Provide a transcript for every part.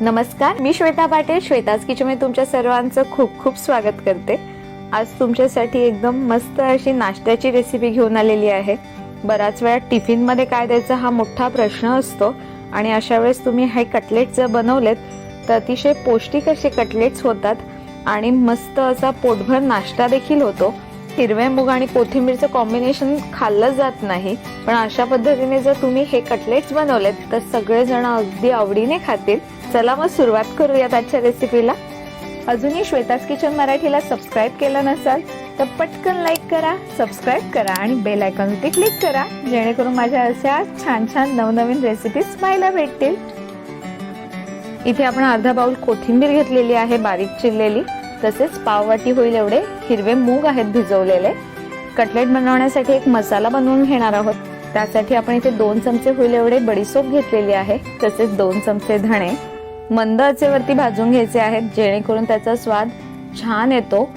नमस्कार मी श्वेता पाटील श्वेताज किचनमध्ये तुमच्या सर्वांचं खूप खूप स्वागत करते. आज तुमच्यासाठी एकदम मस्त अशी नाश्त्याची रेसिपी घेऊन आलेली आहे. बराच वेळा टिफिनमध्ये काय द्यायचा हा मोठा प्रश्न असतो आणि अशा वेळेस तुम्ही हे कटलेट जर बनवलेत तर अतिशय पौष्टिक असे कटलेट्स होतात आणि मस्त असा पोटभर नाश्ता देखील होतो. हिरव्या मूग आणि कोथिंबीरचं कॉम्बिनेशन खाल्लं जात नाही पण अशा पद्धतीने जर तुम्ही हे कटलेट्स बनवलेत तर सगळेजण अगदी आवडीने खातील. चला मग सुरुवात करूयात आजच्या रेसिपीला अजूनही श्वेताज किचन मराठीला सबस्क्राईब केलं नसाल तर पटकन लाईक करा सबस्क्राईब करा आणि बेल आयकॉनवरती क्लिक करा. जेणेकरून माझ्या अशा छान छान नवनवीन रेसिपीज पाहायला भेटतील. इथे आपण अर्धा बाउल कोथिंबीर घेतलेली आहे बारीक चिरलेली. तसेच पाववाटी होईल एवढे. हिरवे मूग आहेत भिजवलेले. कटलेट बनवण्यासाठी एक मसाला बनवून घेणार आहोत. त्यासाठी आपण इथे दोन चमचे होईल एवढे बडीसोप घेतलेली आहे. तसेच दोन चमचे धणे. मंद आचेवरती भाजून घ्यायचे आहेत जेणेकरून त्याचा स्वाद छान येतो.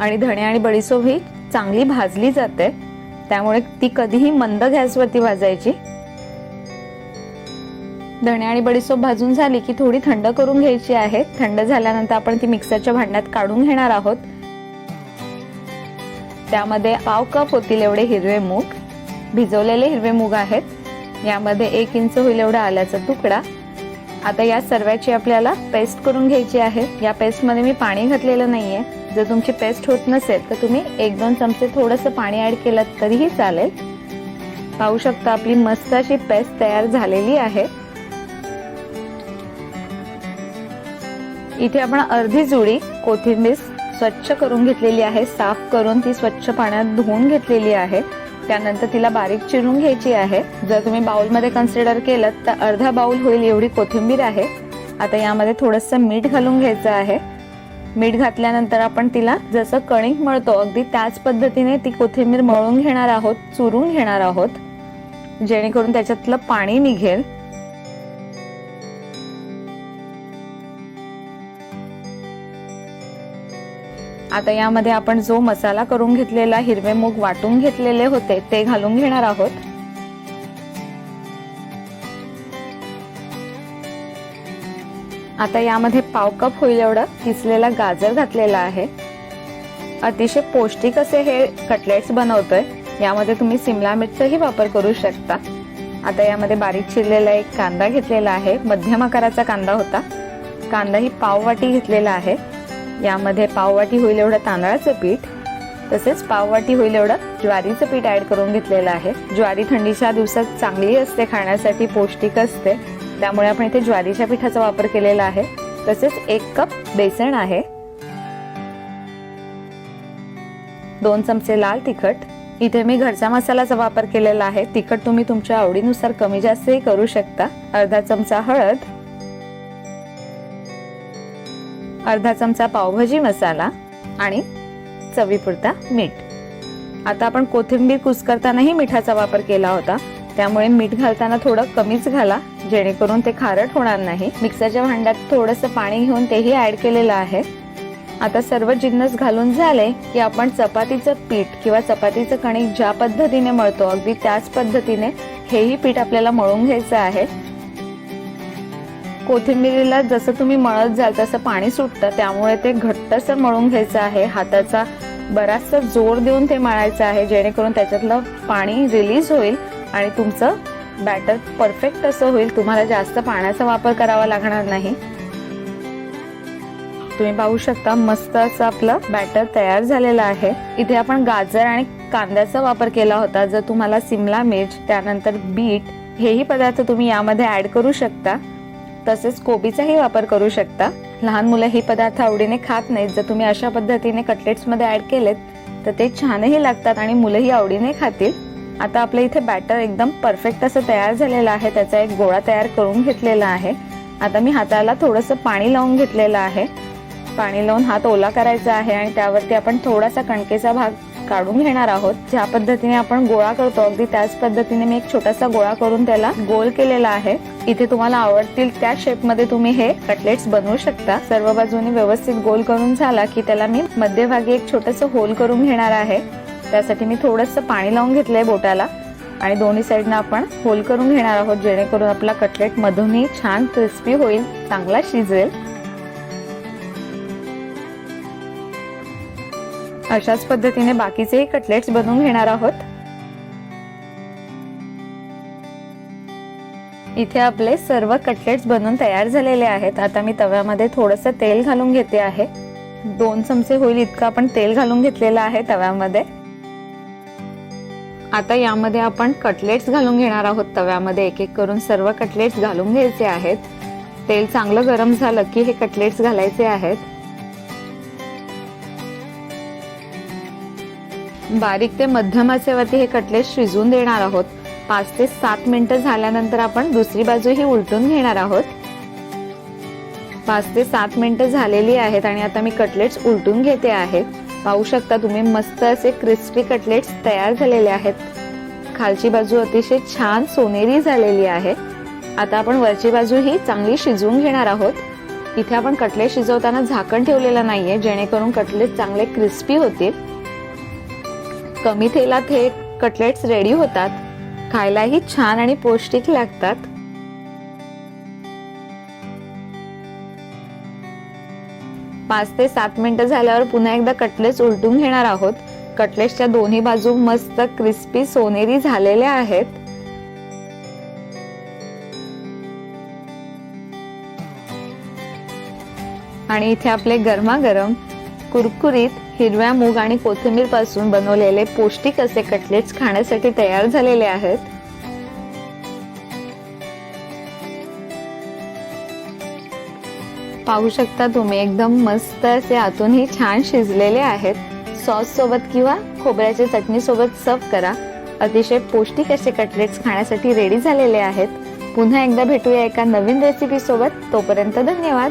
आणि धणे आणि बडीसोप ही चांगली भाजली जाते. त्यामुळे ती कधीही मंद गॅसवरती भाजायची. धणे आणि बडीसोप भाजून झाली की थोडी थंड करून घ्यायची आहे. थंड झाल्यानंतर आपण ती मिक्सरच्या भांड्यात काढून घेणार आहोत. त्यामध्ये पाव कप होतील एवढे हिरवे मूग. भिजवलेले हिरवे मूग आहेत. यामध्ये एक इंच होईल एवढा आल्याचा तुकडा. आता या सर्वाची आपल्याला पेस्ट करून घ्यायची आहे. या पेस्टमध्ये मी पाणी घातलेलं नाहीये. जर तुमची पेस्ट होत नसेल तर तुम्ही एक दोन चमचे थोडंसं पाणी ऍड केलं तरीही चालेल. पाहू शकता आपली मस्त अशी पेस्ट तयार झालेली आहे. इथे आपण अर्धी जुडी कोथिंबीर स्वच्छ करून घेतलेली आहे. साफ करून ती स्वच्छ पाण्यात धुवून घेतलेली आहे. त्यानंतर तिला बारीक चिरून घ्यायची आहे. जर तुम्ही बाउलमध्ये कन्सिडर केलं तर अर्धा बाउल होईल एवढी कोथिंबीर आहे. आता यामध्ये थोडंसं मीठ घालून घ्यायचं आहे. मीठ घातल्यानंतर आपण तिला जसं कणिक मळतो अगदी त्याच पद्धतीने ती कोथिंबीर मळून घेणार आहोत चुरून घेणार आहोत. जेणेकरून त्याच्यातलं पाणी निघेल. आता यामध्ये आपण जो मसाला करून घेतलेला हिरवे मूग वाटून घेतलेले होते ते घालून घेणार आहोत. आता यामध्ये पाव कप होईल एवढं किसलेला गाजर घातलेला आहे. अतिशय पौष्टिक असे हे कटलेट्स बनवतोय यामध्ये तुम्ही सिमला मिरचही वापर करू शकता. आता यामध्ये बारीक चिरलेला एक कांदा घेतलेला आहे मध्यम आकाराचा कांदा होता. कांदा ही पाववाटी घेतलेला आहे. यामध्ये पाववाटी होईल एवढं तांदळाचं पीठ तसेच पाववाटी होईल एवढं ज्वारीचं पीठ ऍड करून घेतलेलं आहे. ज्वारी थंडीच्या दिवसात चांगली असते खाण्यासाठी पौष्टिक असते. त्यामुळे आपण इथे ज्वारीच्या पिठाचा वापर केलेला आहे. तसेच एक कप बेसन आहे. दोन चमचे लाल तिखट. इथे मी घरच्या मसाल्याचा वापर केलेला आहे. तिखट तुम्ही तुमच्या आवडीनुसार कमी जास्तही करू शकता. अर्धा चमचा हळद. अर्धा चमचा पावभाजी मसाला आणि चवीपुरता मीठ. आता आपण कोथिंबीर कुस्करतानाही मिठाचा वापर केला होता. त्यामुळे मीठ घालताना थोडं कमीच घाला जेणेकरून ते खारट होणार नाही. मिक्सरच्या भांड्यात थोडंसं पाणी घेऊन तेही ऍड केलेलं आहे. आता सर्व जिन्नस घालून झाले की आपण चपातीचं पीठ किंवा चपातीचं कणिक ज्या पद्धतीने मळतो अगदी त्याच पद्धतीने हेही पीठ आपल्याला मळून घ्यायचं आहे. कोथिंबीरीला जसं तुम्ही मळत जाल तसं पाणी सुटतं. त्यामुळे ते घट्टसर मळून घ्यायचं आहे. हाताचा बराचसा जोर देऊन ते मळायचं आहे जेणेकरून त्याच्यातलं पाणी रिलीज होईल आणि तुमचं बॅटर परफेक्ट असं होईल. तुम्हाला जास्त पाण्याचा वापर करावा लागणार नाही. तुम्ही पाहू शकता मस्त असं आपलं बॅटर तयार झालेलं आहे. इथे आपण गाजर आणि कांद्याचा वापर केला होता. जर तुम्हाला सिमला मिर्च त्यानंतर बीट हेही पदार्थ तुम्ही यामध्ये ऍड करू शकता. तसेच कोबीचाही वापर करू शकता. लहान मुलं हे पदार्थ आवडीने खात नाहीत. जर तुम्ही अशा पद्धतीने कटलेट्समध्ये ऍड केलेत तर ते छानही लागतात आणि मुलंही आवडीने खातील. आता आपलं इथे बॅटर एकदम परफेक्ट असं तयार झालेलं आहे. त्याचा एक गोळा तयार करून घेतलेला आहे. आता मी हाताला थोडंसं पाणी लावून घेतलेलं आहे. पाणी लावून हात ओला करायचा आहे आणि त्यावरती आपण थोडासा कणकेचा भाग काढून घेणार आहोत. ज्या पद्धतीने आपण गोळा करतो अगदी त्याच पद्धतीने मी एक छोटासा गोळा करून त्याला गोल केलेला आहे. इथे तुम्हाला आवडतील त्या शेपमध्ये तुम्ही हे कटलेट्स बनवू शकता. सर्व बाजूने व्यवस्थित गोल करून झाला की त्याला मी मध्यभागी एक छोटस होल करून घेणार आहे. त्यासाठी मी थोडस पाणी लावून घेतलंय बोटाला. आणि दोन्ही साईडनं आपण होल करून घेणार आहोत जेणेकरून आपला कटलेट मधूनही छान क्रिस्पी होईल चांगला शिजेल. अशाच पद्धतीने बाकीचेही कटलेट्स बनवून घेणार आहोत. इथे आपले सर्व कटलेट्स बनवून तयार झालेले आहेत. आता मी तव्यामध्ये थोडस तेल घालून घेते आहे. दोन चमचे होईल इतकं आपण तेल घालून घेतलेलं आहे तव्यामध्ये. आता यामध्ये आपण कटलेट्स घालून घेणार आहोत तव्यामध्ये. एक एक करून सर्व कटलेट्स घालून घ्यायचे आहेत. तेल चांगलं गरम झालं की हे कटलेट्स घालायचे आहेत. बारीक ते मध्यम आचेवरती हे कटलेट शिजवून देणार आहोत. पाच ते सात मिनिटं झाल्यानंतर आपण दुसरी बाजू ही उलटून घेणार आहोत. पाच ते सात मिनिटं झालेली आहेत आणि आता मी कटलेट्स उलटून घेते आहे. पाहू शकता तुम्ही मस्त असे क्रिस्पी कटलेट्स तयार झालेले आहेत. खालची बाजू अतिशय छान सोनेरी झालेली आहे. आता आपण वरची बाजू ही चांगली शिजवून घेणार आहोत. इथे आपण कटलेट शिजवताना झाकण ठेवलेलं नाहीये जेणेकरून कटलेट चांगले क्रिस्पी होतील. कमी तेलात हे कटलेट्स रेडी होतात. खायलाही छान आणि पौष्टिक लागतात. पाच ते सात मिनिटं झाल्यावर पुन्हा एकदा कटलेट्स उलटून घेणार आहोत. कटलेट्सच्या दोन्ही बाजू मस्त क्रिस्पी सोनेरी झालेल्या आहेत. आणि इथे आपले गरमागरम कुरकुरीत हिरव्या मूग आणि कोथिंबीरपासून बनवलेले पौष्टिक असे कटलेट्स खाण्यासाठी तयार झालेले आहेत. पाहू शकता तुम्ही एकदम मस्त असे आतूनही छान शिजलेले आहेत. सॉस सोबत किंवा खोबऱ्याच्या चटणी सोबत सर्व करा. अतिशय पौष्टिक असे कटलेट्स खाण्यासाठी रेडी झालेले आहेत. पुन्हा एकदा भेटूया एका नवीन रेसिपी सोबत. तोपर्यंत धन्यवाद.